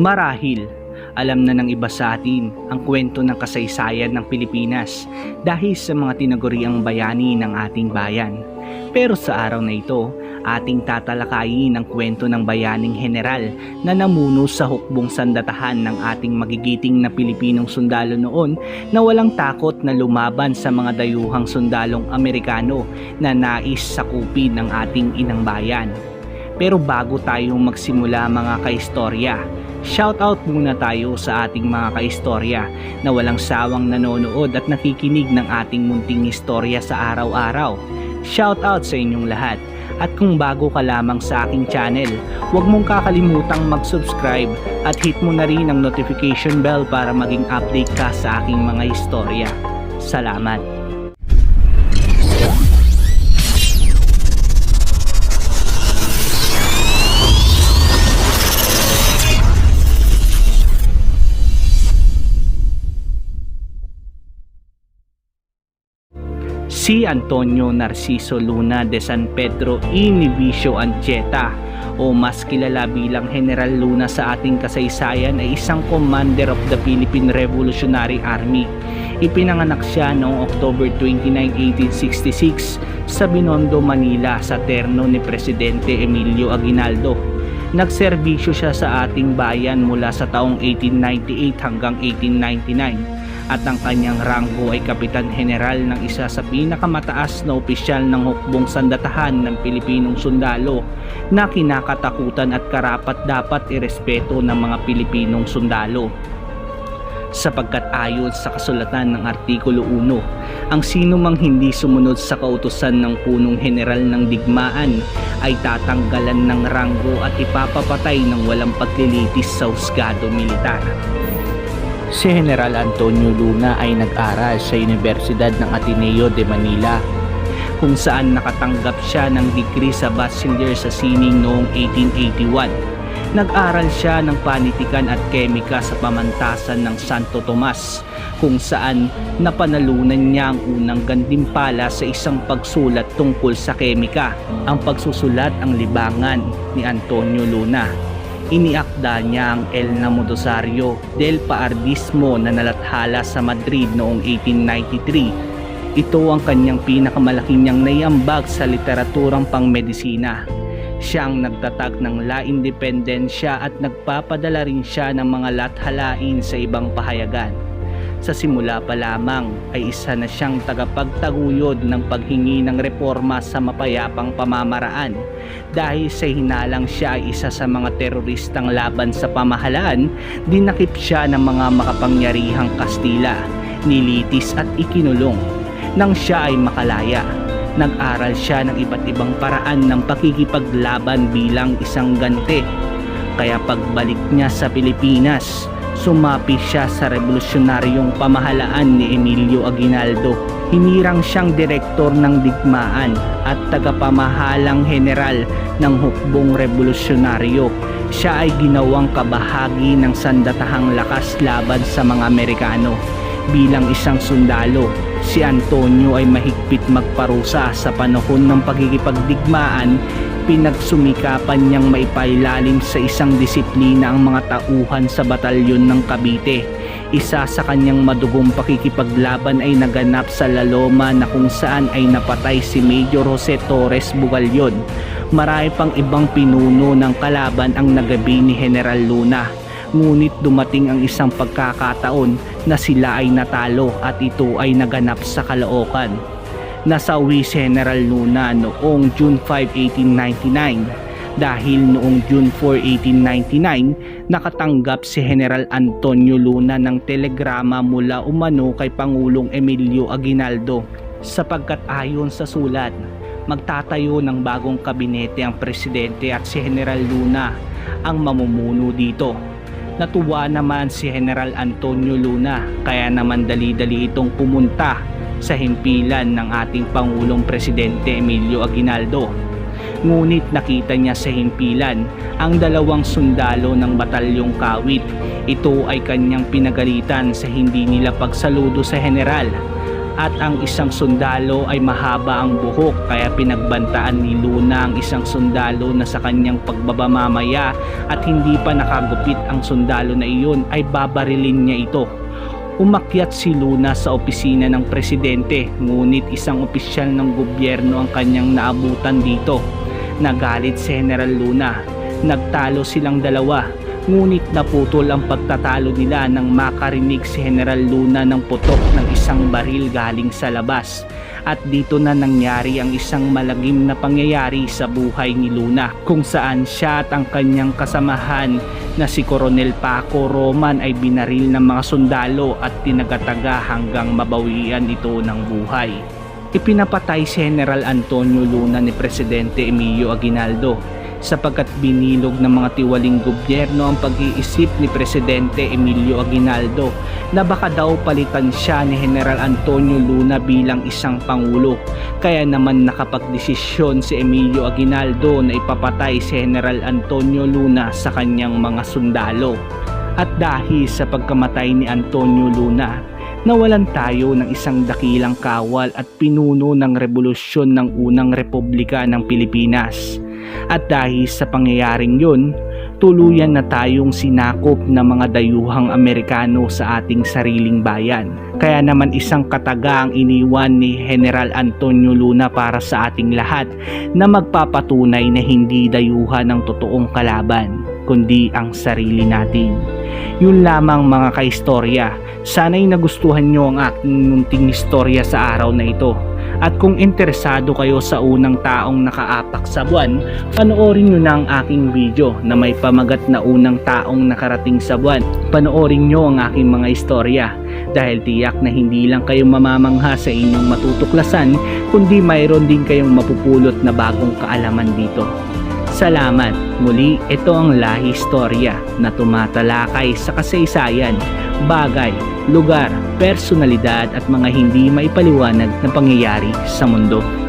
Marahil, alam na ng iba sa atin ang kwento ng kasaysayan ng Pilipinas dahil sa mga tinaguriang bayani ng ating bayan. Pero sa araw na ito, ating tatalakayin ang kwento ng bayaning general na namuno sa hukbong sandatahan ng ating magigiting na Pilipinong sundalo noon na walang takot na lumaban sa mga dayuhang sundalong Amerikano na nais sakupin ng ating inang bayan. Pero bago tayo magsimula mga kaistorya, shoutout muna tayo sa ating mga kaistorya na walang sawang nanonood at nakikinig ng ating munting istorya sa araw-araw. Shoutout sa inyong lahat. At kung bago ka lamang sa aking channel, huwag mong kakalimutang mag-subscribe at hit mo na rin ang notification bell para maging update ka sa aking mga istorya. Salamat! Si Antonio Narciso Luna de San Pedro Inivicio Ancheta o mas kilala bilang General Luna sa ating kasaysayan ay isang commander of the Philippine Revolutionary Army. Ipinanganak siya noong October 29, 1866 sa Binondo, Manila sa terno ni Presidente Emilio Aguinaldo. Nagserbisyo siya sa ating bayan mula sa taong 1898 hanggang 1899 at ang kanyang ranggo ay Kapitan General ng isa sa pinakamataas na opisyal ng hukbong sandatahan ng Pilipinong sundalo na kinakatakutan at karapat dapat irespeto ng mga Pilipinong sundalo. Sapagkat ayon sa kasulatan ng Artikulo 1, ang sino mang hindi sumunod sa kautusan ng punong general ng digmaan ay tatanggalan ng ranggo at ipapapatay ng walang paglilitis sa husgado militar. Si General Antonio Luna ay nag-aral sa Universidad ng Ateneo de Manila kung saan nakatanggap siya ng degree sa Bachelor sa Sining noong 1881. Nag-aral siya ng panitikan at kemika sa pamantasan ng Santo Tomas kung saan napanalunan niya ang unang gantimpala sa isang pagsulat tungkol sa kemika, ang pagsusulat ang libangan ni Antonio Luna iniakda niya ang El Namudosario del Paardismo na nalathala sa Madrid noong 1893. Ito ang kanyang pinakamalaking niyang naiambag sa literaturang pangmedisina. Siya ang nagtatag ng La Independencia at nagpapadala rin siya ng mga lathalain sa ibang pahayagan. Sa simula pa lamang ay isa na siyang tagapagtaguyod ng paghingi ng reforma sa mapayapang pamamaraan dahil sa hinalang siya ay isa sa mga teroristang laban sa pamahalaan, dinakip siya ng mga makapangyarihang Kastila, nilitis at ikinulong. Nang siya ay makalaya, nag-aral siya ng iba't ibang paraan ng pakikipaglaban bilang isang gante. Kaya pagbalik niya sa Pilipinas, sumapi siya sa revolusyonaryong pamahalaan ni Emilio Aguinaldo. Hinirang siyang direktor ng digmaan at tagapamahalang general ng hukbong revolusyonaryo. Siya ay ginawang kabahagi ng sandatahang lakas laban sa mga Amerikano. Bilang isang sundalo, si Antonio ay mahigpit magparusa sa panahon ng pagkikipagdigmaan pinagsumikapan niyang maipailalim sa isang disiplina ang mga tauhan sa batalyon ng Cavite. Isa sa kanyang madugong pakikipaglaban ay naganap sa Laloma na kung saan ay napatay si Major Jose Torres Bugalyon. Marami pang ibang pinuno ng kalaban ang nagabi ni General Luna. Ngunit dumating ang isang pagkakataon na sila ay natalo at ito ay naganap sa Caloocan. Nasawi General Luna noong June 5, 1899 dahil noong June 4, 1899 nakatanggap si General Antonio Luna ng telegrama mula umano kay Pangulong Emilio Aguinaldo. Sapagkat ayon sa sulat magtatayo ng bagong kabinete ang presidente at si General Luna ang mamumuno dito Natuwa naman si General Antonio Luna kaya naman dali-dali itong pumunta sa himpilan ng ating Pangulong Presidente Emilio Aguinaldo. Ngunit nakita niya sa himpilan ang dalawang sundalo ng batalyong kawit. Ito ay kanyang pinagalitan sa hindi nila pagsaludo sa general. At ang isang sundalo ay mahaba ang buhok kaya pinagbantaan ni Luna ang isang sundalo na sa kanyang pagbaba mamaya at hindi pa nakagupit ang sundalo na iyon ay babarilin niya ito. Umakyat si Luna sa opisina ng presidente ngunit isang opisyal ng gobyerno ang kanyang naabutan dito. Nagalit si General Luna. Nagtalo silang dalawa ngunit naputol ang pagtatalo nila nang makarinig si General Luna ng putok ng isang baril galing sa labas. At dito na nangyari ang isang malagim na pangyayari sa buhay ni Luna kung saan siya at ang kanyang kasamahan na si Coronel Paco Roman ay binaril ng mga sundalo at tinagataga hanggang mabawian ito ng buhay. Ipinapatay si General Antonio Luna ni Presidente Emilio Aguinaldo sapagkat binilog ng mga tiwaling gobyerno ang pag-iisip ni Presidente Emilio Aguinaldo na baka daw palitan siya ni General Antonio Luna bilang isang pangulo. Kaya naman nakapagdesisyon si Emilio Aguinaldo na ipapatay si General Antonio Luna sa kanyang mga sundalo. At dahil sa pagkamatay ni Antonio Luna, nawalan tayo ng isang dakilang kawal at pinuno ng revolusyon ng unang republika ng Pilipinas. At dahil sa pangyayaring yun, tuluyan na tayong sinakop ng mga dayuhang Amerikano sa ating sariling bayan. Kaya naman isang kataga ang iniwan ni General Antonio Luna para sa ating lahat na magpapatunay na hindi dayuhan ng totoong kalaban, kundi ang sarili natin. Yun lamang mga kaistorya. Sana'y nagustuhan nyo ang aking munting istorya sa araw na ito. At kung interesado kayo sa unang taong nakaapak sa buwan, panoorin nyo na ang aking video na may pamagat na unang taong nakarating sa buwan. Panoorin nyo ang aking mga istorya dahil tiyak na hindi lang kayo mamamangha sa inyong matutuklasan kundi mayroon din kayong mapupulot na bagong kaalaman dito. Salamat! Muli, ito ang Lahi Storya na tumatalakay sa kasaysayan, bagay, lugar, personalidad at mga hindi maipaliwanag na pangyayari sa mundo.